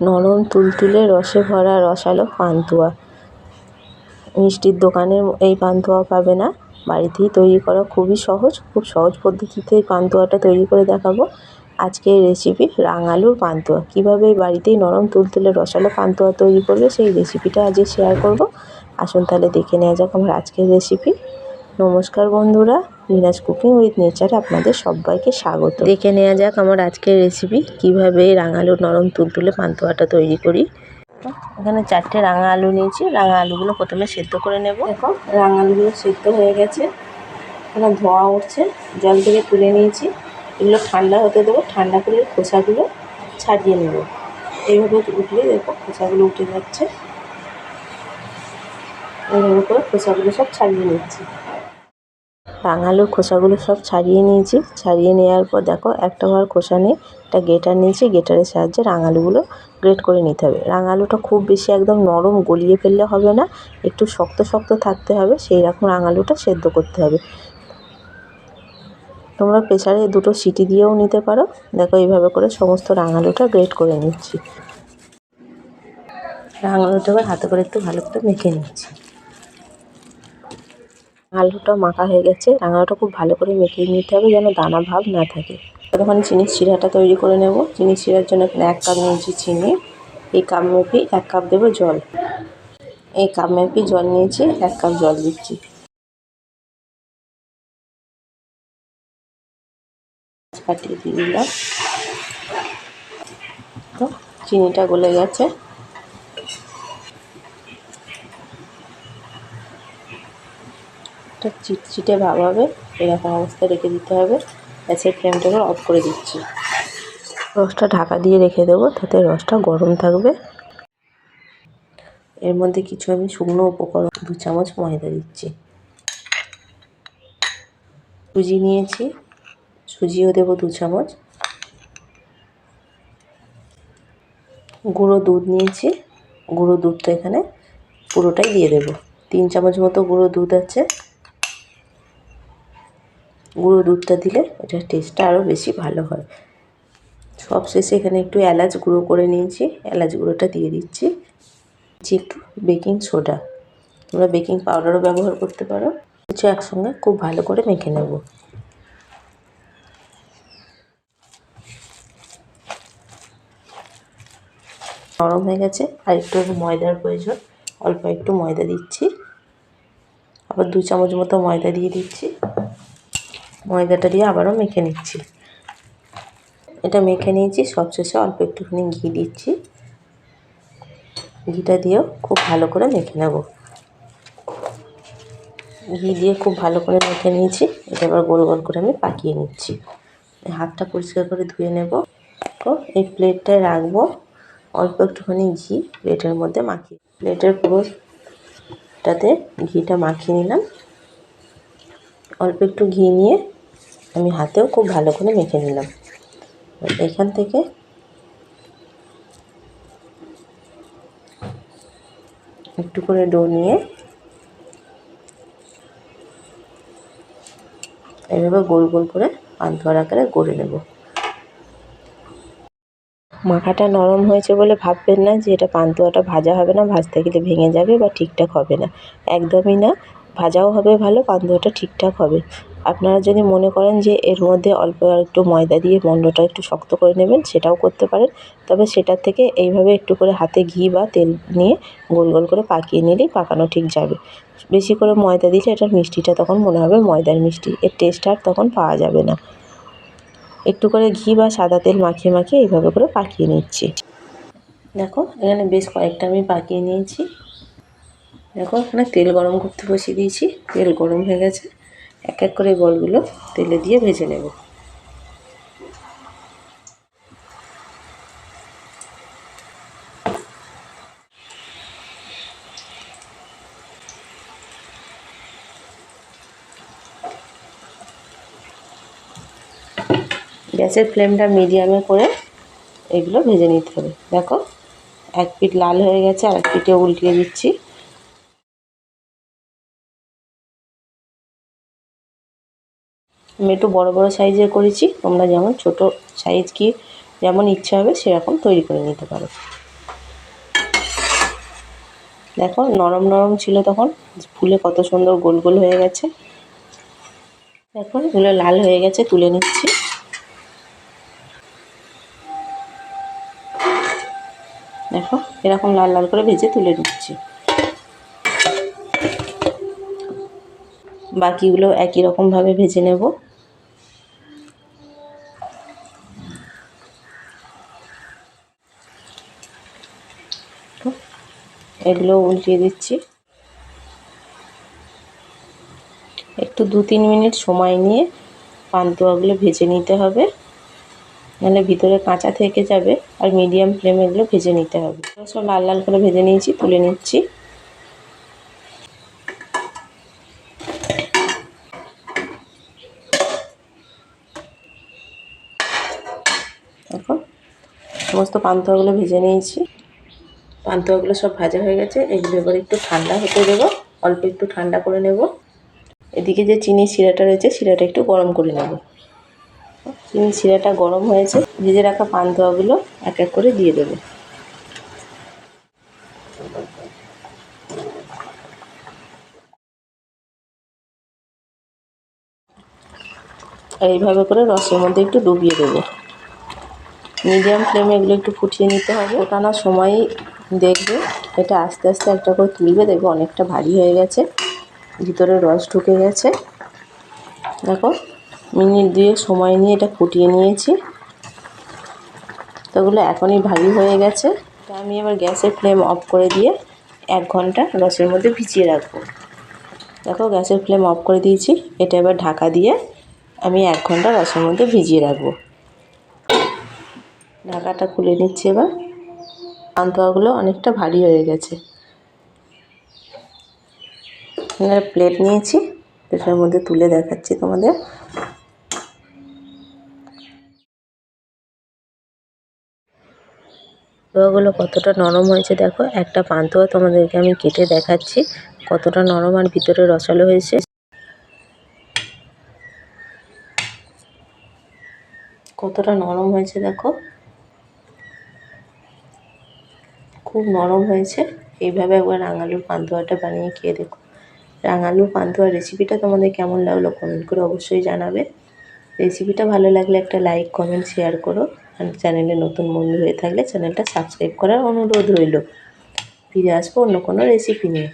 নরম তুলতুলে রসে ভরা রসালো পান্তুয়া। মিষ্টির দোকানের এই পান্তুয়া পাবে না? বাড়িতেই তৈরি করা খুবই সহজ, খুব সহজ পদ্ধতিতে এই পান্তুয়াটা তৈরি করে দেখাবো। আজকের রেসিপি রাঙালুর পান্তুয়া। কীভাবে বাড়িতেই নরম তুলতুলে রসালো পান্তুয়া তৈরি করবে সেই রেসিপিটা আজকে শেয়ার করব। আসুন তাহলে দেখে নেওয়া যাক আমার আজকের রেসিপি নমস্কার বন্ধুরা মিনাজ কুকিং উইথ নেচারে আপনাদের সবাইকে স্বাগত। দেখে নেওয়া যাক আমার আজকের রেসিপি কীভাবে রাঙালু নরম তুলতুলে পান্তুয়াটা তৈরি করি। এখানে চারটে রাঙা আলু নিয়েছি, রাঙা আলুগুলো প্রথমে সেদ্ধ করে নেব। দেখো, রাঙা আলুগুলো সেদ্ধ হয়ে গেছে। এখানে ধোঁয়া উঠছে, জল থেকে তুলে নিয়েছি। এগুলো ঠান্ডা হতে দেবো, ঠান্ডা করে খোসাগুলো ছাড়িয়ে নেব। এইভাবে উঠলে দেখো খোসাগুলো উঠে যাচ্ছে। এইভাবে করে খোসাগুলো সব ছাড়িয়ে নিচ্ছি। রাঙালুর খোসাগুলো সব ছাড়িয়ে নিয়েছি। ছাড়িয়ে নেওয়ার পর দেখো, একটা ভার খোসা নিয়ে একটা গেটার নিয়েছি। গেটারের সাহায্যে রাঙালুগুলো গ্রেট করে নিতে হবে। রাঙালুটা খুব বেশি একদম নরম গলিয়ে ফেললে হবে না, একটু শক্ত শক্ত থাকতে হবে সেই রকম রাঙালুটা সেদ্ধ করতে হবে। তোমরা প্রেসারে দুটো সিটি দিয়েও নিতে পারো। দেখো, এইভাবে করে সমস্ত রাঙালুটা গ্রেট করে নিচ্ছি। রাঙালুটা হাতে করে একটু ভালো করে মেখে নিচ্ছি। আলুটা মাখা হয়ে গেছে। রাঙালুটা খুব ভালো করে মেখে নিতে হবে যেন দানা ভাব না থাকে। তখন চিনির শিরাটা তৈরি করে নেব। চিনির শিরার জন্য এক কাপ নিয়েছি চিনি, এই কাপ মেপি এক কাপ দেবো জল। এই কাপ মেপি জল নিয়েছি, এক কাপ জল দিচ্ছি। ফাটিয়ে দিয়ে দিলাম। তো, চিনিটা গলে গেছে। একটা চিটচিটে ভাব হবে, এরকম অবস্থায় রেখে দিতে হবে। গ্যাসের ফ্লেমটাকে অফ করে দিচ্ছি। রসটা ঢাকা দিয়ে রেখে দেবো, তাতে রসটা গরম থাকবে। এর মধ্যে কিছু আমি শুকনো উপকরণ, দু চামচ ময়দা দিচ্ছি। সুজি নিয়েছি, সুজিও দেবো দু চামচ। গুঁড়ো দুধ নিয়েছি, গুঁড়ো দুধটা এখানে পুরোটাই দিয়ে দেবো। তিন চামচ মতো গুঁড়ো দুধ আছে। গুঁড়ো দুধটা দিলে এটার টেস্টটা আরও বেশি ভালো হয়। সব শেষে এখানে একটু এলাচ গুঁড়ো করে নিয়েছি। এলাচ গুঁড়োটা দিয়ে দিচ্ছি। দিচ্ছি একটু বেকিং সোডা তোমরা বেকিং পাউডারও ব্যবহার করতে পারো। কিছু একসঙ্গে খুব ভালো করে মেখে নেব। নরম হয়ে গেছে। আর একটু ময়দার প্রয়োজন। অল্প একটু ময়দা দিচ্ছি। আবার দু চামচ মতো ময়দা দিয়ে দিচ্ছি। ময়দাটা দিয়ে আবারও মেখে নিচ্ছি। এটা মেখে নিয়েছি সবশেষে অল্প একটুখানি ঘি দিচ্ছি। ঘিটা দিয়েও খুব ভালো করে মেখে নেব। ঘি দিয়ে খুব ভালো করে মেখে নিয়েছি। এটা এবার গোল গোল করে আমি পাকিয়ে নিচ্ছি। হাতটা পরিষ্কার করে ধুয়ে নেব। তো এই প্লেটটায় রাখব অল্প একটুখানি ঘি, প্লেটের মধ্যে মাখিয়ে। প্লেটের পুরোটাতে ঘিটা মাখিয়ে নিলাম। অল্প একটু ঘি নিয়ে আমি হাতেও খুব ভালো করে মেখে নিলাম। এখান থেকে একটু করে ডো নিয়ে এভাবে গোল গোল করে পান্তুয়ার আকারে গড়ে নেব। মাখাটা নরম হয়েছে বলে ভাববেন না যে এটা পান্তুয়াটা ভাজা হবে না, ভাজতে গেলে ভেঙে যাবে বা ঠিকঠাক হবে না। একদমই না। ভাজাও হবে ভালো, পান্তুয়াটা ঠিকঠাক হবে। আপনারা যদি মনে করেন যে এর মধ্যে অল্প একটু ময়দা দিয়ে মণ্ডটা একটু শক্ত করে নেবেন, সেটাও করতে পারেন। তবে সেটার থেকে এইভাবে একটু করে হাতে ঘি বা তেল নিয়ে গোল গোল করে পাকিয়ে নিলেই পাকানো ঠিক যাবে। বেশি করে ময়দা দিলে এটার মিষ্টিটা তখন মনে হবে ময়দার মিষ্টি, এর টেস্ট আর তখন পাওয়া যাবে না। একটু করে ঘি বা সাদা তেল মাখিয়ে মাখিয়ে এইভাবে করে পাকিয়ে নিচ্ছি। দেখো, এখানে বেশ কয়েকটা আমি পাকিয়ে নিয়েছি। দেখো, এখানে তেল গরম করতে বসিয়ে দিয়েছি। তেল গরম হয়ে গেছে। এক এক করে বলগুলো তেলে দিয়ে ভেজে নেব। গ্যাসের ফ্লেমটা মিডিয়ামে করে এগুলো ভেজে নিতে হবে। দেখো, এক পিঠ লাল হয়ে গেছে, আর এক পিঠে উল্টিয়ে দিচ্ছি। আমি একটু বড় বড় সাইজের করেছি, তোমরা যেমন ছোট সাইজ কি যেমন ইচ্ছা হবে সেরকম তৈরি করে নিতে পারো। দেখো নরম নরম ছিল তখন, ফুলে কত সুন্দর গোল গোল হয়ে গেছে। দেখো এগুলো লাল হয়ে গেছে, তুলে নিচ্ছি। দেখো এরকম লাল লাল করে ভেজে তুলে নিচ্ছি। বাকিগুলো একই রকমভাবে ভেজে নেব। এগুলো উল্টিয়ে দিচ্ছি। একটু দু তিন মিনিট সময় নিয়ে পান্তুয়াগুলো ভেজে নিতে হবে। নাহলে ভিতরে কাঁচা থেকে যাবে আর মিডিয়াম ফ্লেমে এগুলো ভেজে নিতে হবে। সব লাল লাল করে ভেজে নিয়েছি, তুলে নিচ্ছি। সমস্ত পান্তুয়াগুলো ভেজে নিয়েছি। পান্তুয়াগুলো সব ভাজা হয়ে গেছে। এগুলো এবার একটু ঠান্ডা হতে দেবো। অল্প একটু ঠান্ডা করে নেব। এদিকে যে চিনি শিরাটা রয়েছে, শিরাটা একটু গরম করে নেব। চিনি শিরাটা গরম হয়েছে, ভেজে রাখা পান্তুয়াগুলো এক এক করে দিয়ে দেবো। এইভাবে করে রসের মধ্যে একটু ডুবিয়ে দেবো। মিডিয়াম ফ্লেমে এগুলো একটু ফুটিয়ে নিতে হবে। ফোটানোর সময়ই দেখবে, এটা আস্তে আস্তে একটা করে তুলবে, দেখবে অনেকটা ভারী হয়ে গেছে। ভিতরে রস ঢুকে গেছে। দেখো, মিনিট দিয়ে সময় নিয়ে এটা ফুটিয়ে নিয়েছি। তো ওগুলো এখনই ভারী হয়ে গেছে। তা আমি এবার গ্যাসের ফ্লেম অফ করে দিয়ে এক ঘণ্টা রসের মধ্যে ভিজিয়ে রাখব। দেখো, গ্যাসের ফ্লেম অফ করে দিয়েছি। এটা এবার ঢাকা দিয়ে আমি এক ঘণ্টা রসের মধ্যে ভিজিয়ে রাখব। ঢাকাটা খুলে নিচ্ছি এবার। পান্তুয়াগুলো অনেকটা ভারী হয়ে গেছে। প্লেট নিয়েছি প্লেটের মধ্যে তুলে দেখাচ্ছি তোমাদের। পান্তুয়াগুলো কতটা নরম হয়েছে দেখো, একটা পান্তুয়া তোমাদেরকে আমি কেটে দেখাচ্ছি, কতটা নরম আর ভিতরে রসালো হয়েছে। কতটা নরম হয়েছে দেখো। খুব নরম হয়েছে। এইভাবে একবার রাঙালুর পান্তুয়াটা বানিয়ে খেয়ে দেখো। রাঙালুর পান্তুয়ার রেসিপিটা তোমাদের কেমন লাগল কমেন্ট করে অবশ্যই জানাবে। রেসিপিটা ভালো লাগলে একটা লাইক কমেন্ট শেয়ার করো। আর চ্যানেলে নতুন বন্ধু হয়ে থাকলে চ্যানেলটা সাবস্ক্রাইব করার অনুরোধ রইল। ফিরে আসব অন্য কোনো রেসিপি নিয়ে।